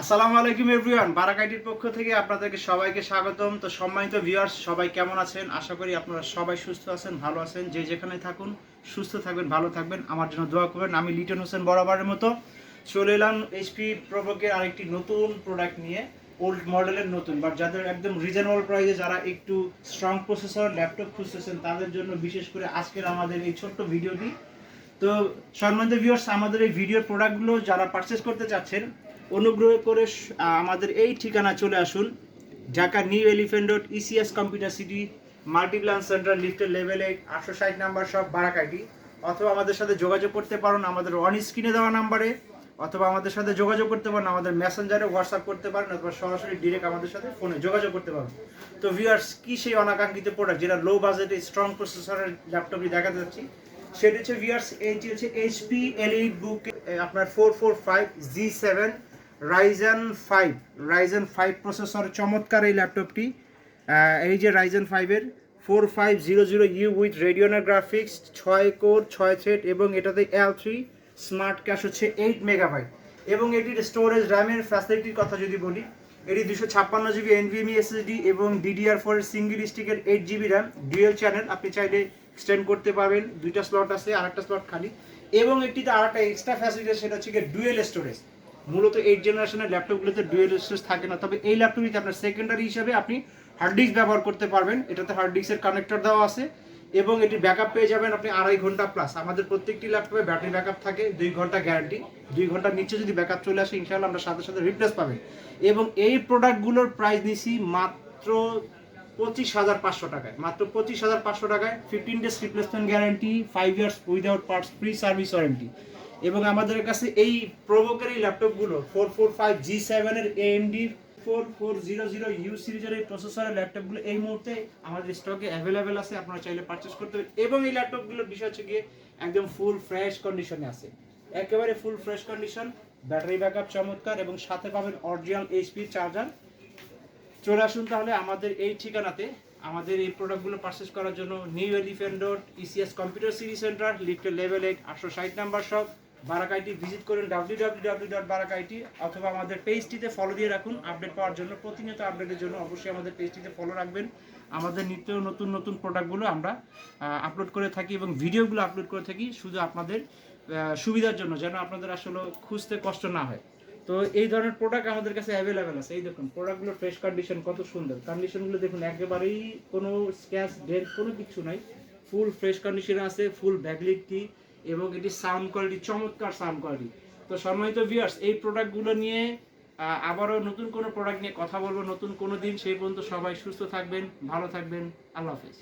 আসসালামু আলাইকুম এভরিওয়ান, বারাকাইটির পক্ষ থেকে আপনাদেরকে সবাইকে স্বাগতম। তো সম্মানিত ভিউয়ার্স, সবাই কেমন আছেন? আশা করি আপনারা সবাই সুস্থ আছেন, ভালো আছেন। যে যেখানে থাকুন, সুস্থ থাকবেন, ভালো থাকবেন। আমার জন্য দোয়া করবেন। আমি লিটন হোসেন বরাবরের মতো চলে এলাম এইচপি প্রোবকের আরেকটি নতুন প্রোডাক্ট নিয়ে ওল্ড মডেলের নতুন। বাট যাদের একদম রিজনেবল প্রাইসে যারা একটু স্ট্রং প্রসেসর ল্যাপটপ খুঁজতেছেন, তাদের জন্য বিশেষ করে আজকের আমাদের এই ছোট্ট ভিডিওটি। তো সম্মানিত ভিউয়ার্স আমাদের এই ভিডিওর প্রোডাক্টগুলো যারা পারচেস করতে চাচ্ছেন অনুগ্রহ করে আমাদের এই ঠিকানা চলে আসুন, Dhaka New Elephant Road ECS computer city, multiplan center, লিফটের লেভেলে আটশো ষাট নাম্বার সব বারাকাইটি। অথবা আমাদের সাথে যোগাযোগ করতে পারেন আমাদের অন স্ক্রিনে দেওয়া নাম্বারে অথবা আমাদের সাথে যোগাযোগ করতে পারেন আমাদের মেসেঞ্জারে হোয়াটসঅ্যাপ করতে পারেন, অথবা সরাসরি ডিরেক্ট আমাদের সাথে ফোনে যোগাযোগ করতে পারেন। তো ভিউয়ার্স কি সেই অনাকাঙ্ক্ষিত প্রোডাক্ট যেটা লো বাজেটে স্ট্রং প্রসেসরের ল্যাপটপটি দেখাতে যাচ্ছি? সেটা হচ্ছে ভিউয়ার্স এইটি হচ্ছে এইচপি এলইড বুক আপনার four four five G seven Ryzen five Ryzen five processor চমৎকার এই ল্যাপটপটি এই যে রাইজেন ফাইভের four five zero zero U with রেডিওনার graphics ছয় কোর ছয় থ্রেড এবং এটাতে এল থ্রি স্মার্ট ক্যাশ হচ্ছে এইট মেগাবাইট এবং এটির স্টোরেজ র্যামের ফ্যাসিলিটির কথা যদি বলি, এটি দুশো ছাপ্পান্ন জিবি এনভিএমই এসএসডি এবং DDR four single স্টিকের eight GB RAM dual channel আপনি চাইলে এক্সটেন্ড করতে পারবেন। দুইটা স্লট আছে আর একটা স্লট খালি। এবং এটিতে আর একটা এক্সট্রা ফ্যাসিলিটি সেটা হচ্ছে ডুয়েল স্টোরেজ মূলত এইট জেনারেশনের ল্যাপটপগুলোতে ডুয়েল স্টোরেজ থাকে না। তবে এই ল্যাপটপটিতে আপনার সেকেন্ডারি হিসাবে আপনি হার্ড ডিস্ক ব্যবহার করতে পারবেন। এটাতে হার্ড ডিস্কের কানেক্টর দেওয়া আছে এবং এটি ব্যাকআপ পেয়ে যাবেন আপনি আড়াই ঘণ্টা প্লাস আমাদের প্রত্যেকটি ল্যাপটপে ব্যাটারি ব্যাকআপ থাকে, দুই ঘণ্টা গ্যারান্টি দুই ঘণ্টার নিচে যদি ব্যাকআপ চলে আসে, ইনশাআল্লাহ আমরা সাথে সাথে রিপ্লেস পাবেন। এবং এই প্রোডাক্টগুলোর প্রাইস নিছি মাত্র পঁচিশ হাজার পাঁচশো টাকায়। মাত্র পঁচিশ হাজার পাঁচশো টাকায় fifteen days replacement guarantee five years without parts free service warranty এবং আমাদের কাছে এই প্রোভোকের এই ল্যাপটপগুলো ফোর ফোর ফাইভ জি সেভেনের AMD four four zero zero U সিরিজের এই প্রসেসরের ল্যাপটপগুলো এই মুহূর্তে আমাদের স্টকে অ্যাভেলেবেল আছে, আপনারা চাইলে পারচেস করতে পারেন। এবং এই ল্যাপটপগুলোর বিষয় হচ্ছে গিয়ে একদম ফুল ফ্রেশ কন্ডিশনে আছে। একেবারে full fresh condition battery backup চমৎকার এবং সাথে পাবেন অরিজিনাল এইচপি চার্জার চলে আসুন তাহলে আমাদের এই ঠিকানাতে। আমাদের এই প্রোডাক্টগুলো পারচেস করার জন্য New Elephant Road ECS computer city center লিফটের লেভেল এইট আটশো ষাট নাম্বার সব বারাকাইটি ভিজিট করুন ডাব্লিউ ডট বারাকাইটি অথবা আমাদের পেজটিতে ফলো দিয়ে রাখুন আপডেট পাওয়ার জন্য, প্রতিনিয়ত আপডেটের জন্য অবশ্যই আমাদের পেজটিতে ফলো রাখবেন। আমাদের নিত্য নতুন নতুন প্রোডাক্টগুলো আমরা আপলোড করে থাকি এবং ভিডিওগুলো আপলোড করে থাকি শুধু আপনাদের সুবিধার জন্য, যেন আপনাদের আসলে খুঁজতে কষ্ট না হয়। তো এই ধরনের প্রোডাক্ট আমাদের কাছে অ্যাভেলেবেল আছে। এই দেখুন প্রোডাক্টগুলো ফ্রেশ কন্ডিশন কত সুন্দর। কন্ডিশনগুলো দেখুন, একেবারেই কোনো স্ক্যাচ ডেন্ট কোনো কিছু নাই। ফুল ফ্রেশ কন্ডিশন আছে ফুল ব্যাকলিট কি এবং এটি সাউন্ড কোয়ালিটি চমৎকার সাউন্ড কোয়ালিটি তো সম্মানিত ভিউয়ার্স এই প্রোডাক্টগুলো নিয়ে আবারও নতুন কোনো প্রোডাক্ট নিয়ে কথা বলব, নতুন কোনো দিন, সেই পর্যন্ত সবাই সুস্থ থাকবেন, ভালো থাকবেন। আল্লাহ হাফেজ।